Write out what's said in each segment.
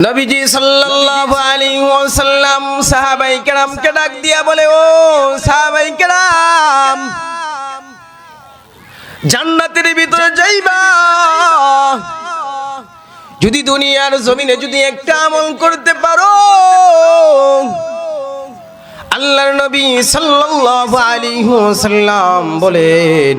নবীজি সাল্লাল্লাহু আলাইহি ওয়াসাল্লাম সাহাবাই কেরামকে ডাক দিয়া বলে, ও সাহাবাই কেরাম, জান্নাতের ভিতরে যাইবা। যদি দুনিয়ার জমিনে যদি একটা আমল করতে পারো। আল্লাহর নবী সাল্লাল্লাহু আলাইহি ওয়াসাল্লাম বলেন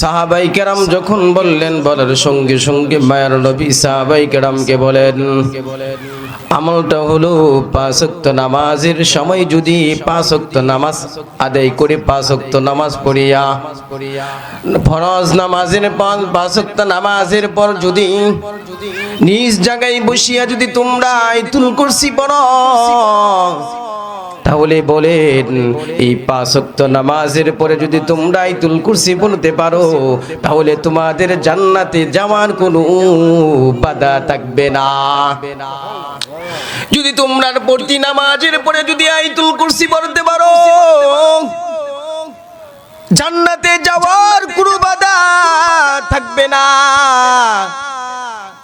সাহাবাই কেরাম যখন বললেন, বলার সঙ্গে সঙ্গে মায়ের নবী সাহাবাই কেরামকে বলেন, আমলটা হলো পাঁচ নামাজের সময় যদি পাঁচ ওয়াক্ত নামাজ আদায় করে পাঁচ ওয়াক্ত নামাজ পড়িয়া, ফরজ নামাজের পর, পাঁচ নামাজের পর যদি নিজ জায়গায় বসিয়া যদি তোমরা আইতুল কুরসি পড়ো তাহলে বলেন, এই পাঁচক্ত নামাজের পরে যদি তোমরা আইতুল কুরসি বলতে পারো, তাহলে তোমাদের জান্নাতে যাওয়ার কোনো বাধা থাকবে না। যদি তোমরা প্রতি নামাজের পরে যদি আইতুল কুরসি পড়তে পারো, জান্নাতে যাওয়ার কোনো বাধা থাকবে না।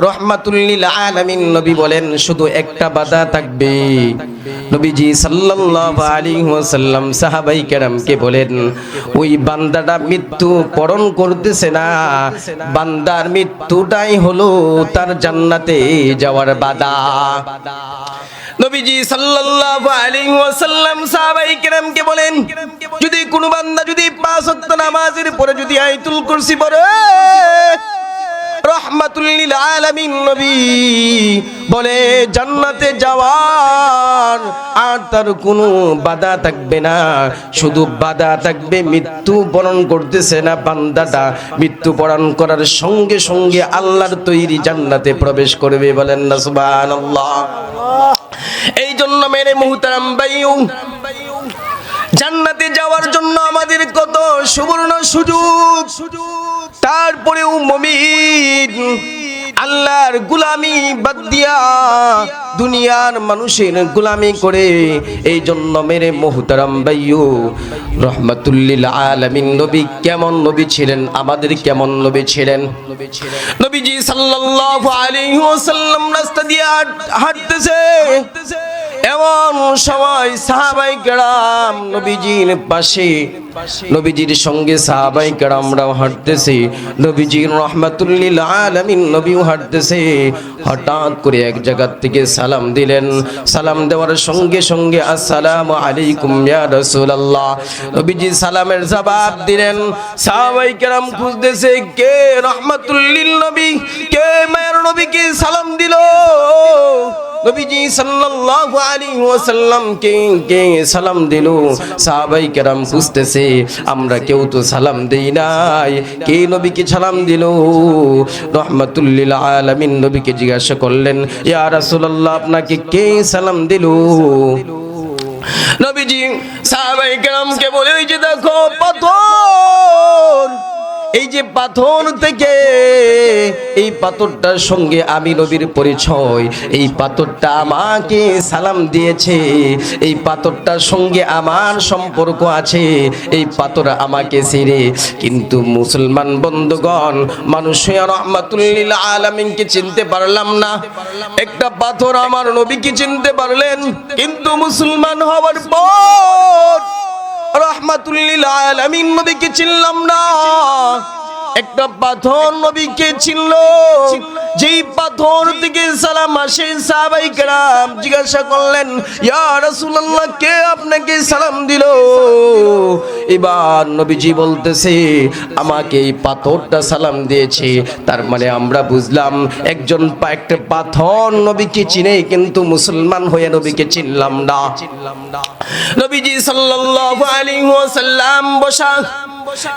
রহমাতুল্লিল আলামিন নবী বলেন, শুধু একটা বাধা থাকবে। নবীজি সাল্লাল্লাহু আলাইহি ওয়াসাল্লাম সাহাবাই কেরামকে বলেন, ওই বান্দাটা মৃত্যু পরণ করতেছে না। বান্দার মৃত্যুটাই হলো তার জান্নাতে যাওয়ার বাধা। নবীজি সাল্লাল্লাহু আলাইহি ওয়াসাল্লাম সাহাবাই কেরামকে বলেন, যদি কোনো বান্দা যদি পাঁচ ওয়াক্ত নামাজের পরে যদি আয়াতুল কুরসি পড়ে রহমাতুল্লিল আলামিন নবী। বলে জান্নাতে যাওয়ার আর তার কোনো বাধা থাকবে না। শুধু বাধা থাকবে মৃত্যু বরণ করতেছে না বান্দাটা। মৃত্যু বরণ করার সঙ্গে সঙ্গে আল্লাহর তৈরি জান্নাতে প্রবেশ করবে বলেন না সুবহানাল্লাহ। এই জন্য মেরে মুহতারাম বাইউ জান্নাতে যাওয়ার জন্য আমাদের কত সুবর্ণ সুযোগ। তারপরেও মমিন, আল্লাহর গুলামি বাদ দিয়া দুনিয়ার মানুষের গুলামি করে এই জন্য মেরে মোহতারাম বাইয়ু রহমাতুল্লিল আলামিন, নবী কেমন নবী ছিলেন, আমাদের কেমন নবী ছিলেন? নবীজি সাল্লাল্লাহু আলাইহি ওয়াসাল্লাম রাস্তা দিয়ে হাঁট- হাঁটতেছে। এমন সময় সাহাবাই কেরাম নবীজির পাশে, নবীজির সঙ্গে সাহাবাই কেরামরাও হাঁটতেছে। নবীজির রহমাতুল্লিল আলামিন নবীও হাঁটতেছে। হঠাৎ করে এক জায়গার থেকে সালাম দিলেন। সালাম দেওয়ার সঙ্গে সঙ্গে আসসালাম আলাইকুম ইয়া রাসূলুল্লাহ। নবীজি সালামের জবাব দিলেন, সাহাবাই কেরাম খুঁজতেছে, কে রহমাতুল্লিল নবী? কে মায়ের নবীকে সালাম দিল? নবীজি সাল্লাল্লাহু আলাইহি ওয়াসাল্লাম কে কে সালাম দিল। সাহাবাই কেরাম খুঁজতেছে আমরা কেউ তো সালাম দেই নাই। কে নবীকে সালাম দিল? রহমাতুল্লিল আলামিন নবীকে জিজ্ঞাসা করলেন, ইয়া রাসূলুল্লাহ, আপনাকে কে সালাম দিল? নবীজি সাহাবাই কেরামকে বলে, ওই যে দেখো, পাথর! এই যে পাথর থেকে এই পাথরটার সঙ্গে আমি নবীর পরিচয়, এই পাথরটা আমাকে সালাম দিয়েছে, এই পাথরটার সঙ্গে আমার সম্পর্ক আছে, এই পাথর আমাকে ছেড়ে। কিন্তু মুসলমান বন্ধুগণ, মানুষ রহমাতুল্লিল আলামিনকে চিনতে পারলাম না। একটা পাথর আমার নবীকে চিনতে পারলেন, কিন্তু মুসলমান হওয়ার পর আমি আলামিন নবীকে চিনলাম না। একটা পাথর নবীকে ছিল যেই পাথর থেকে সালাম আসে সাহাবাই কেরাম জিজ্ঞাসা করলেন, ইয়া রাসূলুল্লাহ, কে আপনাকে সালাম দিল? এবার নবীজি বলতেছে, আমাকে এই পাথরটা সালাম দিয়েছে। তার মানে আমরা বুঝলাম, একজন একটা পাথর নবীকে চিনে, কিন্তু মুসলমান হয়ে নবীকে চিনলাম না। নবীজি সাল্লাল্লাহু আলাইহি ওয়াসাল্লাম বসা,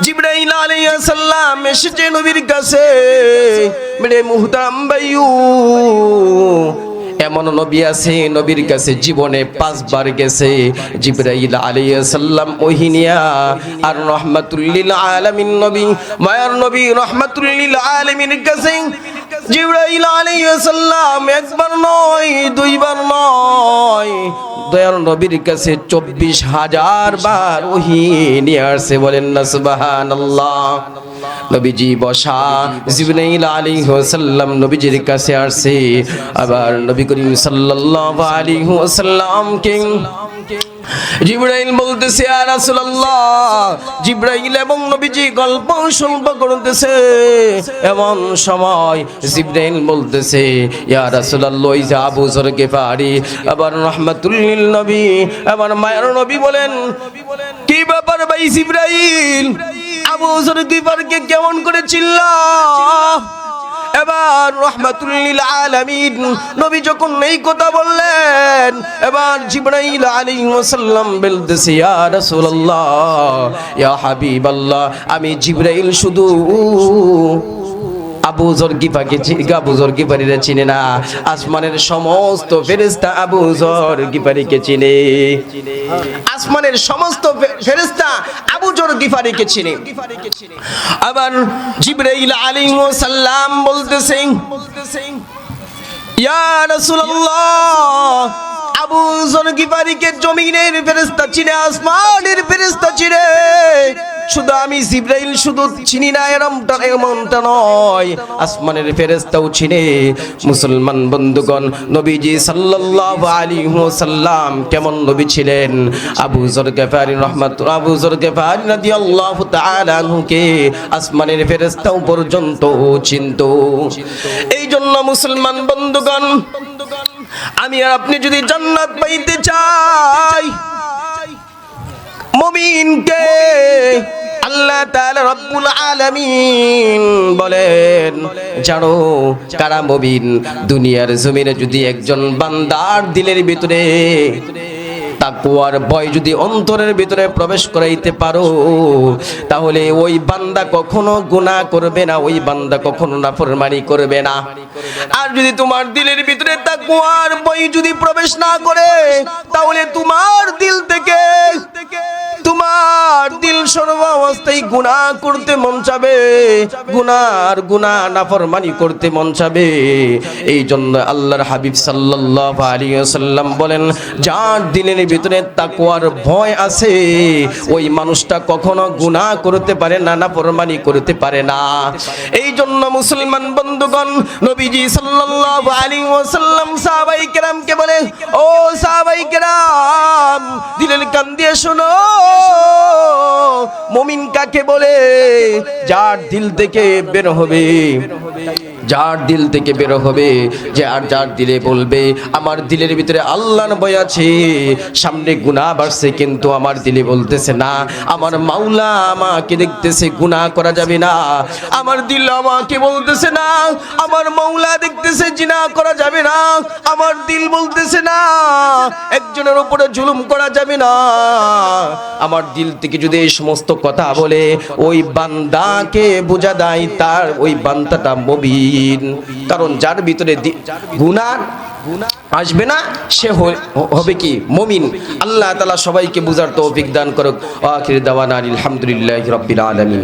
জিবরাইল আলাইহিস সালাম এসেছে নবীর কাছে। মেরে মুহতারাম বাইয়ু এমন নবী আছে, নবীর কাছে জীবনে পাঁচবার গেছে। জিব্রাইল আলাইহিস সালাম ওহিনিয়া আর রহমাতুল্লিল আলামিন নবী, মায়ার নবী, রহমাতুল্লিল আলামিনের কাছে জিব্রাইল আলাইহিস সালাম একবার নয়, দুইবার নয় দয়াল নবীর কাছে চব্বিশ হাজার বার ওহি নিয়ে আসছে, বলেন না আল্লাহ নবীজি বসা জিবনাইল আলী হোসাল্লাম নবীজির কাছে আসছে, আবার নবী করিম সাল্লাল্লাহু আলী কে জিব্রাইল বলতেছে আর রাসূলুল্লাহ। জিব্রাইল এবং নবীজি গল্প সল্প করতেছে। এমন সময় জিব্রাইল বলতেছে, ইয়া রাসূলুল্লাহ, ওই যে আবু যর গেফারি আবার রাহমাতুল লিল নবী আবার মায়ের নবী বলেন, কি ব্যাপার ভাই জিব্রাইল? আবু যর গেফারকে কেমন করে চিল্লা এবার রহমাতুল্লিল আলামিন নবী যখন এই কথা বললেন, এবার জিবরাইল আলাইহিস সালাম বলতেছে, ইয়া রাসূলুল্লাহ, ইয়া হাবিবাল্লাহ, আমি জিবরাইল শুধু আবু জর গিফাকে আবু জর গিফারিরা চিনে না। আসমানের সমস্ত ফেরেশতা আবু জর গিফারিকে চিনে। আসমানের সমস্ত ফে- ফেরেশতা আবু জর গিফারিকে চিনে। আবার জিবরাইল আলাইহিস সালাম বলতেছেন ইয়া রাসূলুল্লাহ, আবু গিফারিকে জমিনের ফেরেশতা চিনে, আসমানের ফেরেশতা চিনে। শুধু আমি জিব্রাইল শুধু চিনি না এরমটা এমনটা নয়। আসমানের ফেরেশতাও চিনে। মুসলমান বন্ধুগণ, নবীজি সাল্লাল্লাহু আলাইহি ওয়াসাল্লাম কেমন নবী ছিলেন? আবু জর গফারি রহমাত আবু জর গফারি রাদিয়াল্লাহু তাআলা আনহুকে আসমানের ফেরেশতাও পর্যন্ত চিনতো। এই জন্য মুসলমান বন্ধুগণ, আমি আর আপনি যদি জান্নাত পাইতে চাই মুমিনকে আল্লাহ তাআলা রব্বুল আলামিন বলেন জানো কারা মুমিন? দুনিয়ার জমিনে যদি একজন বান্দার দিলের ভিতরে তাকুয়ার ভয় যদি অন্তরের ভিতরে প্রবেশ করাইতে পারো, তাহলে ওই বান্দা কখনো গুনাহ করবে না, ওই বান্দা কখনো নাফরমানি করবে না। আর যদি তোমার দিলের ভিতরে তাকুয়ার ভয় যদি প্রবেশ না করে, তাহলে তোমার দিল থেকে, তোমার দিল সর্বাবস্থায় গুনাহ করতে মন চাবে, গুনার গুনাহ নাফরমানি করতে মন চাবে। এই জন্য আল্লাহর হাবিব সাল্লাল্লাহু আলাইহি ওয়াসাল্লাম বলেন, যার দিলের ভিতরে তাকওয়ার ভয় আছে। ওই মানুষটা কখনো গুনাহ করতে পারে না না নাফরমানি করতে পারে না। এই জন্য মুসলমান বন্ধুগণ, নবীজি সাল্লাল্লাহু আলাইহি ওয়াসাল্লাম সাহাবাই কেরামকে বলে, ও সাহাবাই কেরাম, দিলের কান দিয়ে শোনো। মুমিন কাকে বলে? যার দিল থেকে বের হবে। যার দিল থেকে বেরো হবে, যে আর যার দিলে বলবে, আমার দিলের ভিতরে আল্লাহর বয় আছে। সামনে গুণা বাড়ছে, কিন্তু আমার দিলে বলতেছে না। আমার মাওলা আমাকে দেখতেছে গুণা করা যাবে না। আমার দিল আমাকে বলতেছে না। আমার মাওলা দেখতেছে, জিনা করা যাবে না। আমার দিল বলতেছে না, একজনের উপরে জুলুম করা যাবে না। আমার দিল থেকে যদি এই সমস্ত কথা বলে, ওই বান্দাকে বোঝা দেয় তার ওই বান্দাটা মবিন। কারণ যার ভিতরে গুনাহ আসবে না, সে হবে কি? মমিন। আল্লাহ তালা সবাইকে বুঝার তৌফিক দান করুক। আখির দাওয়ানা আলহামদুলিল্লাহ রব্বিল আলামিন।